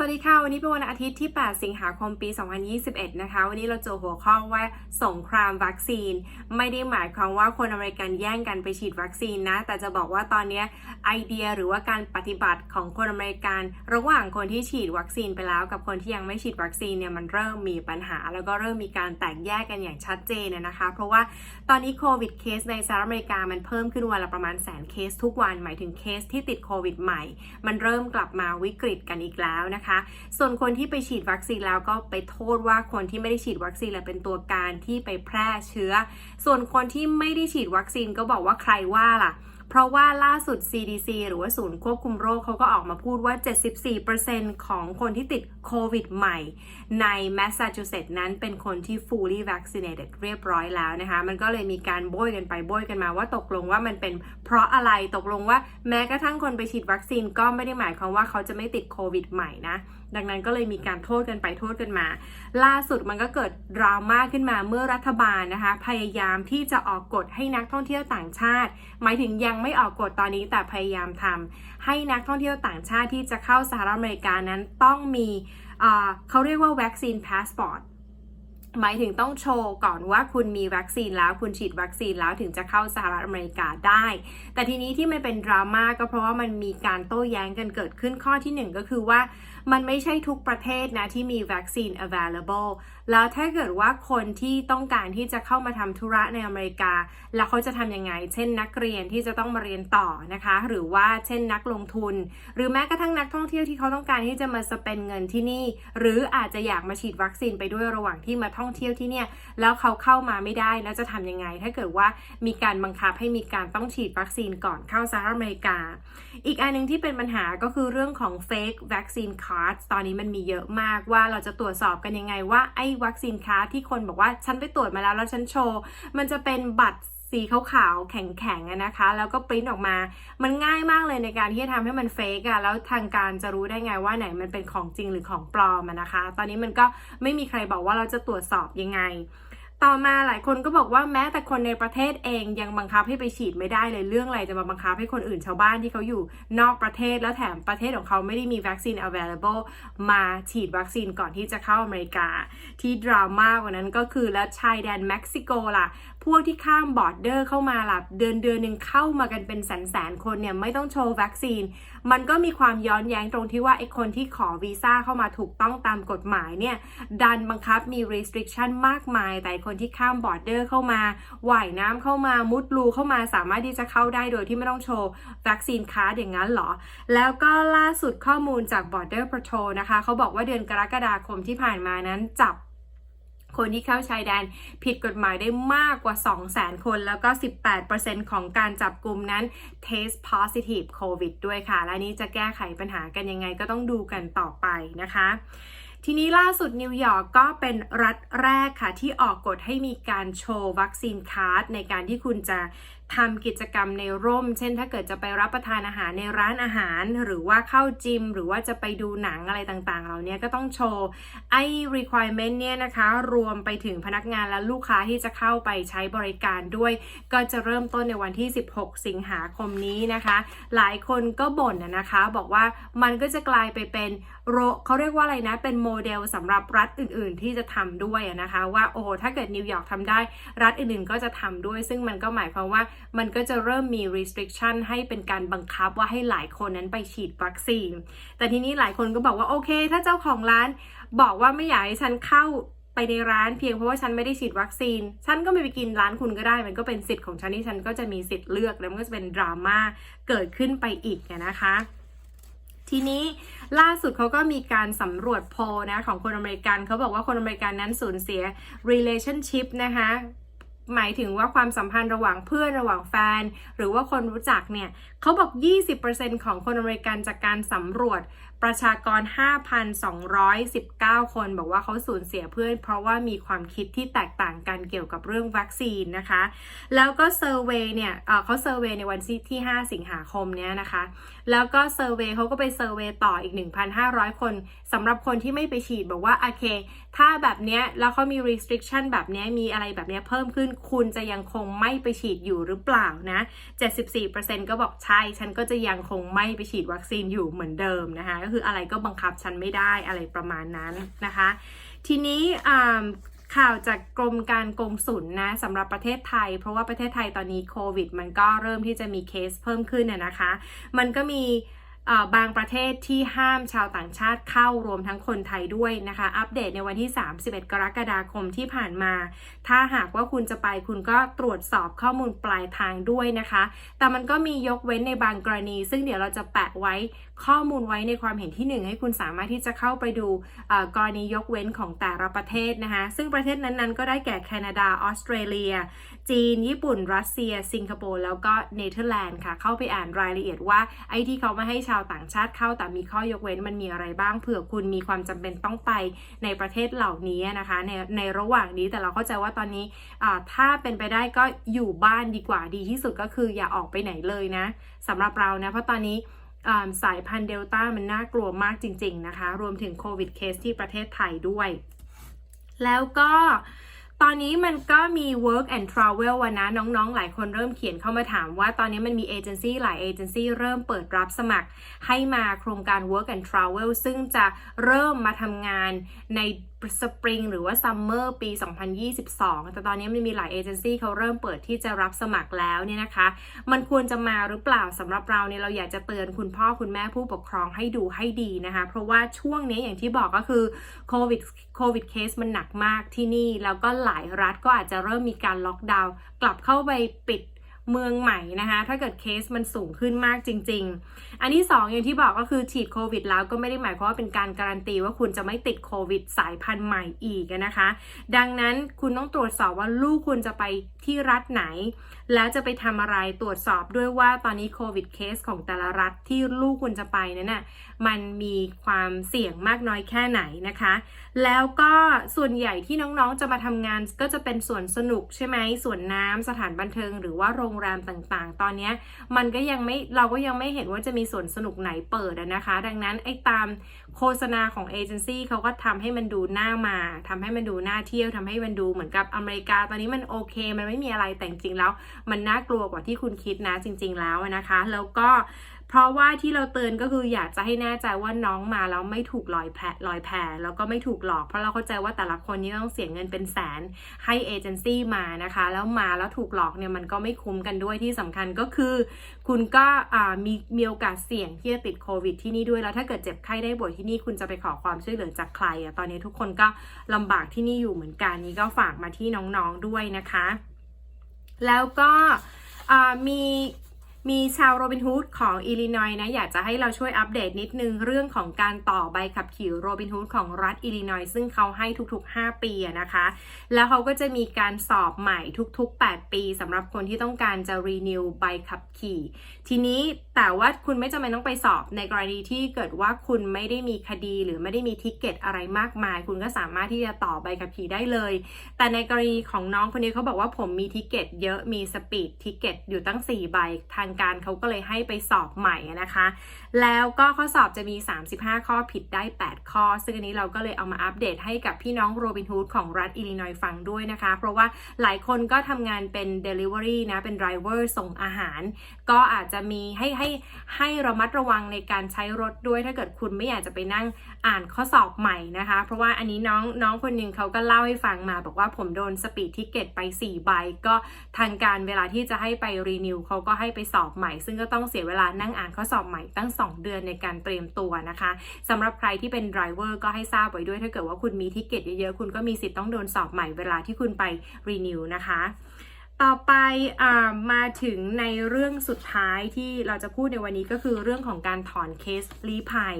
สวัสดีค่ะ วันนี้เป็นวันอาทิตย์ที่ 8 สิงหาคมปี 2021 นะคะ วันนี้เราเจอหัวข้อว่าสงครามวัคซีน ไม่ได้หมายความว่าคนอเมริกันแย่งกันไปฉีดวัคซีนนะ แต่จะบอกว่าตอนนี้ไอเดียหรือว่าการปฏิบัติของคนอเมริกันระหว่างคนที่ฉีดวัคซีนไปแล้ว กับคนที่ยังไม่ฉีดวัคซีนเนี่ยมันเริ่มมีปัญหา แล้วก็เริ่มมีการแตกแยกกันอย่างชัดเจนนะคะ เพราะว่าตอนนี้โควิดเคสในสหรัฐอเมริกามันเพิ่มขึ้นวันละประมาณแสนเคสทุกวันหมายถึงเคสที่ติดโควิดใหม่ มันเริ่มกลับมาวิกฤตกันอีกแล้วนะคะส่วนคนที่ไปฉีดวัคซีนแล้วก็ไปโทษว่าคนที่ไม่ได้ฉีดวัคซีนแหละเป็นตัวการที่ไปแพร่เชื้อ ส่วนคนที่ไม่ได้ฉีดวัคซีนก็บอกว่าใครว่าล่ะ เพราะว่าล่าสุด CDC หรือว่าศูนย์ควบคุมโรคเขาก็ออกมาพูดว่า 74%ของคนที่ติดโควิดใหม่ ในแมสซาชูเซตส์นั้นเป็นคนที่ fully vaccinated เรียบร้อยแล้วนะคะ มันก็เลยมีการโบยกันไปโบยกันมาว่าตกลงว่ามันเป็นเพราะอะไรตกลงว่าแม้กระทั่งคนไปฉีดวัคซีนก็ไม่ได้หมายความว่าเขาจะไม่ติดโควิดใหม่นะดังนั้นก็เลยมีการโทษกันไปโทษกันมา ล่าสุดมันก็เกิดดราม่าขึ้นมาเมื่อรัฐบาลนะคะ พยายามที่จะออกกฎให้นักท่องเที่ยวต่างชาติ หมายถึงยังไม่ออกกฎตอนนี้แต่พยายามทำให้นักท่องเที่ยวต่างชาติที่จะเข้าสหรัฐอเมริกานั้นต้องมีเขาเรียกว่าวัคซีนพาสปอร์ตหมายถึงต้องโชว์ก่อนว่าคุณมีวัคซีนแล้วคุณฉีดวัคซีนแล้วถึงจะเข้าสหรัฐอเมริกาได้ แต่ทีนี้ที่มันเป็นดราม่าก็เพราะว่ามันมีการโต้แย้งกันเกิดขึ้นข้อที่หนึ่งก็คือว่า มันไม่ใช่ทุกประเทศนะที่มีวัคซีน available แล้วถ้าเกิดว่าคนที่ต้องการที่จะเข้ามาทำธุระในอเมริกา แล้วเขาจะทำยังไง เช่นนักเรียนที่จะต้องมาเรียนต่อนะคะ หรือว่าเช่นนักลงทุน หรือแม้กระทั่งนักท่องเที่ยวที่เขาต้องการที่จะมาสเปนเงินที่นี่ หรืออาจจะอยากมาฉีดวัคซีนไปด้วยระหว่างที่มาท่องเที่ยวที่เนี่ย แล้วเขาเข้ามาไม่ได้แล้วจะทำยังไง ถ้าเกิดว่ามีการบังคับให้มีการต้องฉีดวัคซีนก่อนเข้าสหรัฐอเมริกา อีกอันหนึงที่เป็นปัญหาก็คือเรื่องของ fake vaccine card cards ตอนนี้มันมีเยอะมากว่าเราจะตรวจสอบกันยังไงว่าไอ้วัคซีนคาร์ดที่คนบอกว่าฉันไปตรวจมาแล้วแล้วฉันโชว์ มันจะเป็นบัตรสีขาวๆแข็งๆนะคะ แล้วก็ปริ้นออกมา มันง่ายมากเลยในการที่จะทำให้มันเฟกอะแล้วทางการจะรู้ได้ไงว่าไหนมันเป็นของจริงหรือของปลอมนะคะ ตอนนี้มันก็ไม่มีใครบอกว่าเราจะตรวจสอบยังไง ต่อมาหลายคนก็บอกว่าแม้แต่คนในประเทศเองยังบังคับให้ไปฉีดไม่ได้เลยเรื่องอะไรจะมาบังคับให้คนอื่นชาวบ้านที่เขาอยู่นอกประเทศแล้วแถมประเทศของเขาไม่ได้มีวัคซีน available มาฉีดวัคซีนก่อนที่จะเข้าอเมริกา ที่ดราม่ากว่านั้นก็คือแล้วชายแดนเม็กซิโกล่ะ วกที่ข้ามบอร์ดเดอร์เข้ามาล่ะเดือนเดือนหนึ่งเข้ามากันเป็นแสนแสนๆคนเนี่ยไม่ต้องโชว์วัคซีน มันก็มีความย้อนแย้งตรงที่ว่าไอ้คนที่ขอวีซ่าเข้ามาถูกต้องตามกฎหมายเนี่ยดันบังคับมี restriction มากมาย แต่คนที่ข้ามบอร์ดเดอร์เข้ามาว่ายน้ำเข้ามามุดรูเข้ามาสามารถที่จะเข้าได้โดยที่ไม่ต้องโชว์วัคซีนการ์ดอย่างนั้นเหรอ แล้วก็ล่าสุดข้อมูลจาก Border Patrol นะคะเขาบอกว่าเดือนกรกฎาคมที่ผ่านมานั้นจับ คนที่เข้าชายแดนผิดกฎหมายได้มากกว่า 200,000 คน แล้วก็ 18%ของการจับกลุ่มนั้น test positive covid ด้วยค่ะ และนี้จะแก้ไขปัญหากันยังไงก็ต้องดูกันต่อไปนะคะทีนี้ล่าสุดนิวยอร์กก็เป็นรัฐแรกค่ะ ที่ออกกฎให้มีการโชว์วัคซีนคาร์ดในการที่คุณจะ ทำกิจกรรมในร่ม เช่น ถ้าเกิดจะไปรับประทานอาหารในร้านอาหาร หรือว่าเข้าจิม หรือว่าจะไปดูหนังอะไรต่างๆ เหล่านี้ก็ต้องโชว์ไอ้ requirement เนี่ยนะคะ รวมไปถึงพนักงานและลูกค้าที่จะเข้าไปใช้บริการด้วย ก็จะเริ่มต้นในวันที่ 16 สิงหาคมนี้นะคะ หลายคนก็บ่นนะนะคะ บอกว่ามันก็จะกลายไปเป็น โรเขาเรียกว่าอะไรนะ เป็นโมเดลสำหรับรัฐอื่น ๆ ที่จะทำด้วยนะคะว่าโอ้ถ้าเกิดนิวยอร์กทำได้รัฐอื่นๆก็จะทำด้วย ซึ่งมันก็หมายความว่ามันก็จะเริ่มมี restriction ให้เป็นการบังคับว่าให้หลายคนนั้นไปฉีดวัคซีน แต่ทีนี้หลายคนก็บอกว่าโอเค ถ้าเจ้าของร้านบอกว่าไม่อยากให้ฉันเข้าไปในร้านเพียงเพราะว่าฉันไม่ได้ฉีดวัคซีน ฉันก็ไม่ไปกินร้านคุณก็ได้ มันก็เป็นสิทธิ์ของฉันที่ฉันก็จะมีสิทธิ์เลือก แล้วมันก็จะเป็นดราม่าเกิดขึ้นไปอีกนะคะ ทีนี้ล่าสุดเขาก็มีการสำรวจโพลนะของคนอเมริกันเขาบอกว่าคนอเมริกันนั้นสูญเสีย relationship นะคะหมายถึงว่าความสัมพันธ์ระหว่างเพื่อนระหว่างแฟน หรือว่าคนรู้จักเนี่ยเขาบอก 20%ของคนอเมริกันจากการสำรวจ ประชากร 5,219 คนบอกว่าเขาสูญเสียเพื่อน เพราะว่ามีความคิดที่แตกต่างกันเกี่ยวกับเรื่องวัคซีนนะคะ แล้วก็เซอร์เวยเนี่ยเขาเซอร์เวยในวันที่ 5 สิงหาคมเนี้ยนะคะ แล้วก็เซอร์เวยเขาก็ไปเซอร์เวยต่ออีก 1,500 คนสำหรับคนที่ไม่ไปฉีดบอกว่า โอเค ถ้าแบบเนี้ยแล้วเขามี restriction แบบเนี้ยมีอะไรแบบเนี้ยเพิ่มขึ้นคุณจะยังคงไม่ไปฉีดอยู่หรือเปล่านะ 74%ก็บอกใช่ ฉันก็จะยังคงไม่ไปฉีดวัคซีนอยู่เหมือนเดิมนะคะก็คืออะไรก็บังคับฉันไม่ได้อะไรประมาณนั้นนะคะ ทีนี้ข่าวจากกรมการกงสุลนะสำหรับประเทศไทย เพราะว่าประเทศไทยตอนนี้โควิด มันก็เริ่มที่จะมีเคสเพิ่มขึ้นน่ยนะคะ มันก็มี บางประเทศที่ห้ามชาวต่างชาติเข้ารวมทั้งคนไทยด้วยนะคะ อัปเดตในวันที่ 31 กรกฎาคมที่ผ่านมา ถ้าหากว่าคุณจะไปคุณก็ตรวจสอบข้อมูลปลายทางด้วยนะคะ แต่มันก็มียกเว้นในบางกรณี ซึ่งเดี๋ยวเราจะแปะไว้ข้อมูลไว้ในความเห็นที่หนึ่งให้คุณสามารถที่จะเข้าไปดูกรณียกเว้นของแต่ละประเทศนะคะ ซึ่งประเทศนั้นๆ ก็ได้แก่แคนาดาออสเตรเลีย จีน ญี่ปุ่น รัสเซีย สิงคโปร์ แล้วก็เนเธอร์แลนด์ค่ะ เข้าไปอ่านรายละเอียดว่าไอ้ที่เขาไม่ให้ชาวต่างชาติเข้าแต่มีข้อยกเว้นมันมีอะไรบ้างเผื่อคุณมีความจำเป็นต้องไปในประเทศเหล่านี้นะคะ ในในระหว่างนี้แต่เราเข้าใจว่าตอนนี้ถ้าเป็นไปได้ก็อยู่บ้านดีกว่าดีที่สุดก็คืออย่าออกไปไหนเลยนะสำหรับเรานะเพราะตอนนี้สายพันธุ์เดลต้ามันน่ากลัวมากจริง ๆ นะคะ รวมถึงโควิดเคสที่ประเทศไทยด้วย แล้วก็ ตอนนี้มันก็มี work and travel วันนะน้องๆ หลายคนเริ่มเขียนเข้ามาถามว่าตอนนี้มันมีเอเจนซี่หลายเอเจนซี่เริ่มเปิดรับสมัครให้มาโครงการ work and travel ซึ่งจะเริ่มมาทำงานในสปริงหรือว่าซัมเมอร์ปี 2022 แต่ตอนนี้มันมีหลายเอเจนซี่เขาเริ่มเปิดที่จะรับสมัครแล้วเนี่ยนะคะ มันควรจะมาหรือเปล่าสำหรับเราเนี่ยเราอยากจะเตือนคุณพ่อคุณแม่ผู้ปกครองให้ดูให้ดีนะคะ เพราะว่าช่วงนี้อย่างที่บอกก็คือโควิดโควิดเคสมันหนักมากที่นี่ แล้วก็หลายรัฐก็อาจจะเริ่มมีการล็อกดาวน์กลับเข้าไปปิด เมืองใหม่นะคะ ถ้าเกิดเคสมันสูงขึ้นมากจริง ๆ อันที่สองอย่างที่บอกก็คือฉีดโควิดแล้วก็ไม่ได้หมายความว่าเป็นการการันตีว่าคุณจะไม่ติดโควิดสายพันธุ์ใหม่อีกนะคะ ดังนั้นคุณต้องตรวจสอบว่าลูกคุณจะไปที่รัฐไหน แล้วจะไปทำอะไรตรวจสอบด้วยว่าตอนนี้โควิดเคสของแต่ละรัฐที่ลูกคุณจะไปนั้นน่ะมันมีความเสี่ยงมากน้อยแค่ไหนนะคะ แล้วก็ส่วนใหญ่ที่น้องๆจะมาทำงานก็จะเป็นส่วนสนุกใช่ไหมส่วนน้ำสถานบันเทิง หรือว่าโรงแรมต่างๆ ตอนนี้มันก็ยังไม่เราก็ยังไม่เห็นว่าจะมีส่วนสนุกไหนเปิดนะคะ ดังนั้นไอ้ตามโฆษณาของเอเจนซี่เขาก็ทำให้มันดูน่ามาทำให้มันดูน่าเที่ยวทำให้มันดูเหมือนกับอเมริกา ตอนนี้มันโอเค มันไม่มีอะไรแต่จริงแล้ว มันน่ากลัวกว่าที่คุณคิดนะจริง ๆแล้วนะคะ แล้วก็ เพราะว่าที่เราเตือนก็คืออยากจะให้แน่ใจว่าน้องมาแล้วไม่ถูกลอยแพลอยแพแล้วก็ไม่ถูกหลอก เพราะเราเข้าใจว่าแต่ละคนนี่ต้องเสียเงินเป็นแสนให้เอเจนซี่มานะคะ แล้วมาแล้วถูกหลอกเนี่ยมันก็ไม่คุ้มกันด้วยที่สำคัญก็คือ คุณก็มีมีโอกาสเสี่ยงที่จะติดโควิดที่นี่ด้วยแล้วถ้าเกิดเจ็บไข้ได้ป่วยที่นี่คุณจะไปขอความช่วยเหลือจากใครอะตอนนี้ทุกคนก็ลำบากที่นี่อยู่เหมือนกันนี้ก็ฝากมาที่น้องๆด้วยนะคะ แล้วก็มี มีชาวโรบินฮูดของอิลลินอยนะอยากจะให้เราช่วยอัปเดตนิดนึงเรื่องของการต่อใบขับขี่โรบินฮูดของรัฐอิลลินอยซึ่งเขาให้ทุกๆ 5 ปีนะคะ แล้วเขาก็จะมีการสอบใหม่ทุก ๆ 8 ปีสำหรับคนที่ต้องการจะรีนิวใบขับขี่ ทีนี้แต่ว่าคุณไม่จำเป็นต้องไปสอบในกรณีที่เกิดว่าคุณไม่ได้มีคดีหรือไม่ได้มีทิกเก็ตอะไรมากมาย คุณก็สามารถที่จะต่อใบขับขี่ได้เลย แต่ในกรณีของน้องคนนี้เขาบอกว่าผมมีทิกเก็ตเยอะมีสปีดทิกเก็ตอยู่ตั้ง4ใบทางการเขาก็เลยให้ไปสอบใหม่นะคะ แล้วก็ข้อสอบจะมี 35 ข้อผิดได้ 8 ข้อ ซึ่งอันนี้เราก็เลยเอามาอัปเดตให้กับพี่น้องโรบินฮูดของรัฐอิลลินอยฟังด้วยนะคะ เพราะว่าหลายคนก็ทำงานเป็น Delivery นะ เป็น Driver ส่งอาหาร ก็อาจจะมีให้ให้ให้ระมัดระวังในการใช้รถด้วยถ้าเกิดคุณไม่อยากจะไปนั่งอ่านข้อสอบใหม่นะคะ เพราะว่าอันนี้น้องน้องคนหนึ่งเขาก็เล่าให้ฟังมา บอกว่าผมโดนสปีดทิกเก็ตไป4ใบก็ทางการเวลาที่จะให้ไปรีนิวเขาก็ให้ไปสอบใหม่ ซึ่งก็ต้องเสียเวลานั่งอ่านข้อสอบใหม่ตั้ง 2 เดือนในการเตรียมตัวนะคะสำหรับใครที่เป็นไดรเวอร์ก็ให้ทราบไว้ด้วยถ้าเกิดว่าคุณมีทิเกตเยอะๆ คุณก็มีสิทธิ์ต้องโดนสอบใหม่เวลาที่คุณไปรีนิวนะคะต่อไปอมาถึงในเรื่องสุดท้ายที่เราจะพูดในวันนี้ก็คือเรื่องของการถอนเคสลี้ภัย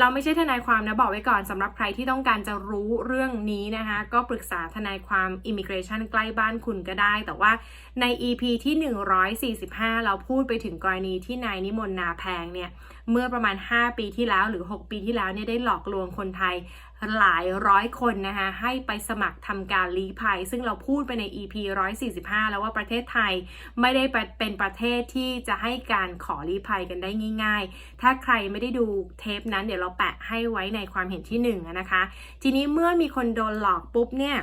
เราไม่ใช่ทนายความนะบอกไว้ก่อนสำหรับใครที่ต้องการจะรู้เรื่องนี้นะคะ ก็ปรึกษาทนายความ Immigration ใกล้บ้านคุณก็ได้ แต่ว่าใน EP ที่ 145 เราพูดไปถึงกรณีที่นายนิมนต์นาแพงเนี่ย เมื่อประมาณ 5 ปีที่แล้วหรือ 6 ปีที่แล้วเนี่ยได้หลอกลวงคนไทย หลายร้อยคนนะคะให้ไปสมัครทำการลี้ภัย ซึ่งเราพูดไปใน EP 145 แล้วว่าประเทศไทยไม่ได้เป็นประเทศที่จะให้การขอลี้ภัยกันได้ง่าย ๆ ถ้าใครไม่ได้ดูเทปนั้นเดี๋ยวเราแปะให้ไว้ในความเห็นที่1นะนะคะ ทีนี้เมื่อมีคนโดนหลอกปุ๊บเนี่ย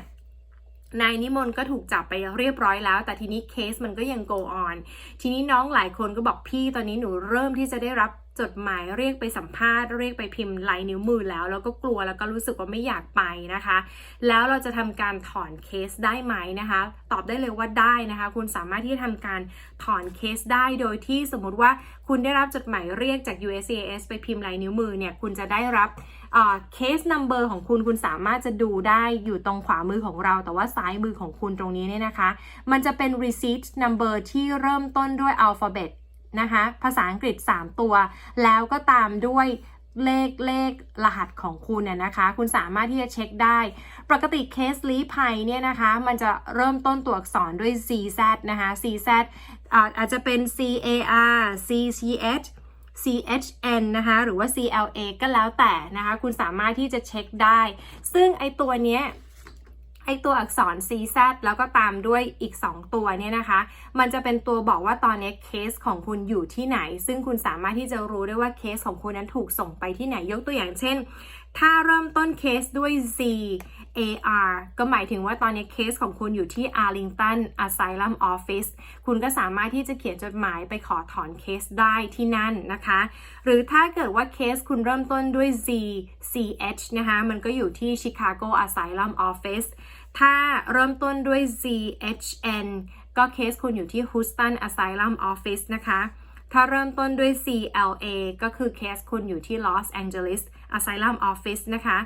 นายนิมนต์ก็ถูกจับไปเรียบร้อยแล้ว แต่ทีนี้เคสมันก็ยัง go on ทีนี้น้องหลายคนก็บอกพี่ตอนนี้หนูเริ่มที่จะได้รับ จดหมายเรียกไปสัมภาษณ์เรียกไปพิมพ์ลายนิ้วมือแล้ว แล้วก็กลัวแล้วก็รู้สึกว่าไม่อยากไปนะคะ แล้วเราจะทำการถอนเคสได้ไหมนะคะ ตอบได้เลยว่าได้นะคะ คุณสามารถที่จะทำการถอนเคสได้โดยที่สมมุติว่าคุณได้รับจดหมายเรียกจาก USCIS ไปพิมพ์ลายนิ้วมือเนี่ยคุณจะได้รับเคส number ของคุณคุณสามารถจะดูได้อยู่ตรงขวามือของเรา แต่ว่าซ้ายมือของคุณตรงนี้เนี่ยนะคะ มันจะเป็น receipt number ที่เริ่มต้นด้วย alphabet นะคะ ภาษาอังกฤษ 3 ตัว แล้วก็ตามด้วยเลขเลขรหัสของคุณเนี่ยนะคะ คุณสามารถที่จะเช็คได้ ปกติเคสลีภัยเนี่ยนะคะ มันจะเริ่มต้นตัวอักษรด้วย CZ นะคะ CZ อาอาจจะเป็น CAR CCH CHN นะคะ หรือว่า CLA ก็แล้วแต่นะคะ คุณสามารถที่จะเช็คได้ ซึ่งไอตัวเนี้ย ไอตัวอักษร CZ แล้วก็ตามด้วยอีก 2 ตัวเนี่ยนะคะ มันจะเป็นตัวบอกว่าตอนนี้เคสของคุณอยู่ที่ไหน ซึ่งคุณสามารถที่จะรู้ได้ว่าเคสของคุณนั้นถูกส่งไปที่ไหนยกตัวอย่างเช่น ถ้าเริ่มต้นเคสด้วย Z AR ก็หมายถึงว่าตอนนี้เคสของคุณอยู่ที่ Arlington Asylum Office คุณก็สามารถที่จะเขียนจดหมายไปขอถอนเคสได้ที่นั่นนะคะ หรือถ้าเกิดว่าเคสคุณเริ่มต้นด้วย Z CH นะคะ มันก็อยู่ที่ Chicago Asylum Office ถ้าเริ่มต้นด้วย ZHN ก็เคสคุณอยู่ที่ Houston Asylum Office นะคะ ถ้าเริ่มต้นด้วย CLA ก็คือเคสคุณอยู่ที่ Los Angeles Asylum Office นะคะ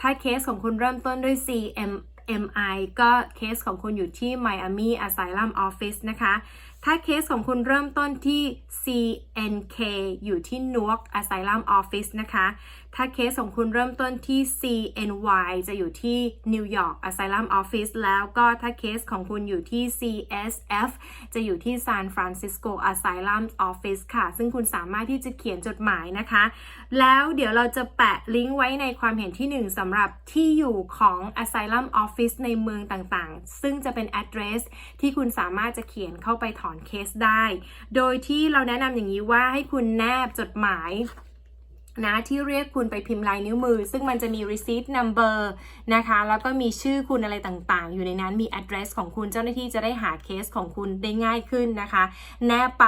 ถ้าเคสของคุณเริ่มต้นด้วย CMI ก็เคสของคุณอยู่ที่ Miami Asylum Office นะคะ ถ้าเคสของคุณเริ่มต้นที่ CNK อยู่ที่ Newark Asylum Office นะคะ ถ้าเคสของคุณเริ่มต้นที่ CNY จะอยู่ที่ New York Asylum Office แล้วก็ถ้าเคสของคุณอยู่ที่ CSF จะอยู่ที่ San Francisco Asylum Office ค่ะ ซึ่งคุณสามารถที่จะเขียนจดหมายนะคะ แล้วเดี๋ยวเราจะแปะลิงก์ไว้ในความเห็นที่ 1สำหรับที่อยู่ของ Asylum Office ในเมืองต่างๆ ซึ่งจะเป็น address ที่คุณสามารถจะเขียนเข้าไปถอนเคสได้ โดยที่เราแนะนำอย่างนี้ว่าให้คุณแนบจดหมาย นะที่เรียกคุณไปพิมพ์ลายนิ้วมือ ซึ่งมันจะมี receipt number นะคะ แล้วก็มีชื่อคุณอะไรต่างๆ อยู่ในนั้นมี address ของคุณเจ้าหน้าที่จะได้หาเคสของคุณได้ง่ายขึ้นนะคะ แน่ไป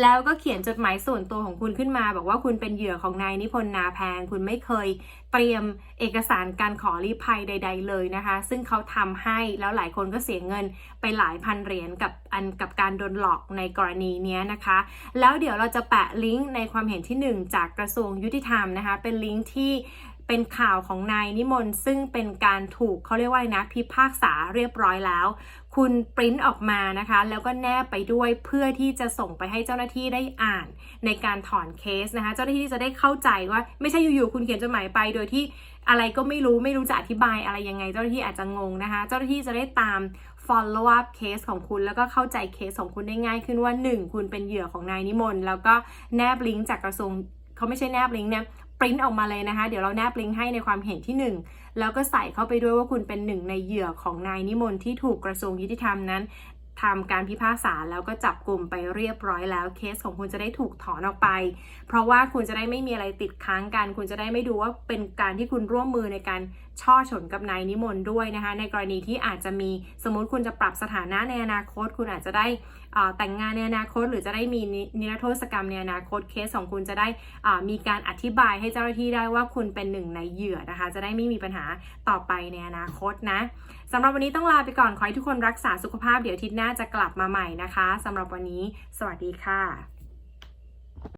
แล้วก็เขียนจดหมายส่วนตัวของคุณขึ้นมา บอกว่าคุณเป็นเหยื่อของนายนิพนธ์นาแพง คุณไม่เคย เตรียมเอกสารการขอรีภัยใด ๆ เลยนะคะ ซึ่งเขาทำให้แล้วหลายคนก็เสียเงินไปหลายพันเหรียญกับอันกับการโดนหลอกในกรณีนี้นะคะ แล้วเดี๋ยวเราจะแปะลิงก์ในความเห็นที่ 1 จากกระทรวงยุติธรรมนะคะ เป็นลิงก์ที่ เป็นข่าวของนายนิมนต์ซึ่งเป็นการถูกเขาเรียกว่านะพิพากษาเรียบร้อยแล้ว คุณปริ้นออกมานะคะ แล้วก็แนบไปด้วยเพื่อที่จะส่งไปให้เจ้าหน้าที่ได้อ่านในการถอนเคสนะคะ เจ้าหน้าที่จะได้เข้าใจว่าไม่ใช่อยู่ๆคุณเขียนจดหมายไป โดยที่อะไรก็ไม่รู้ไม่รู้จะอธิบายอะไรยังไง เจ้าหน้าที่อาจจะงงนะคะ เจ้าหน้าที่จะได้ตาม follow up เคสของคุณแล้วก็เข้าใจเคสของคุณได้ง่ายขึ้นว่า 1 คุณเป็นเหยื่อของนายนิมนต์แล้วก็แนบลิงก์จากกระทรวงเขาไม่ใช่แนบลิงก์เนี่ย ปริ้นออกมาเลยนะคะ เดี๋ยวเราแนบลิงก์ให้ในความเห็นที่ 1 แล้วก็ใส่เข้าไปด้วยว่าคุณเป็นหนึ่งในเหยื่อของนายนิมนต์ที่ถูกกระทรวงยุติธรรมนั้นทำการพิพากษาแล้วก็จับกลุ่มไปเรียบร้อยแล้วเคสของคุณจะได้ถูกถอนออกไป เพราะว่าคุณจะได้ไม่มีอะไรติดค้างกัน คุณจะได้ไม่ดูว่าเป็นการที่คุณร่วมมือในการช่อฉนกับนายนิมนต์ด้วยนะคะ ในกรณีที่อาจจะมีสมมติคุณจะปรับสถานะในอนาคต คุณอาจจะได้ แต่งงานในอนาคต หรือจะได้มีนิรโทษกรรมในอนาคตเคสของคุณจะได้มีการอธิบายให้เจ้าหน้าที่ได้ว่าคุณเป็นหนึ่งในเหยื่อนะคะ จะได้ไม่มีปัญหาต่อไปในอนาคตนะสำหรับวันนี้ต้องลาไปก่อนขอให้ทุกคนรักษาสุขภาพเดี๋ยวอาทิตย์หน้าจะกลับมาใหม่นะคะสำหรับวันนี้ สวัสดีค่ะ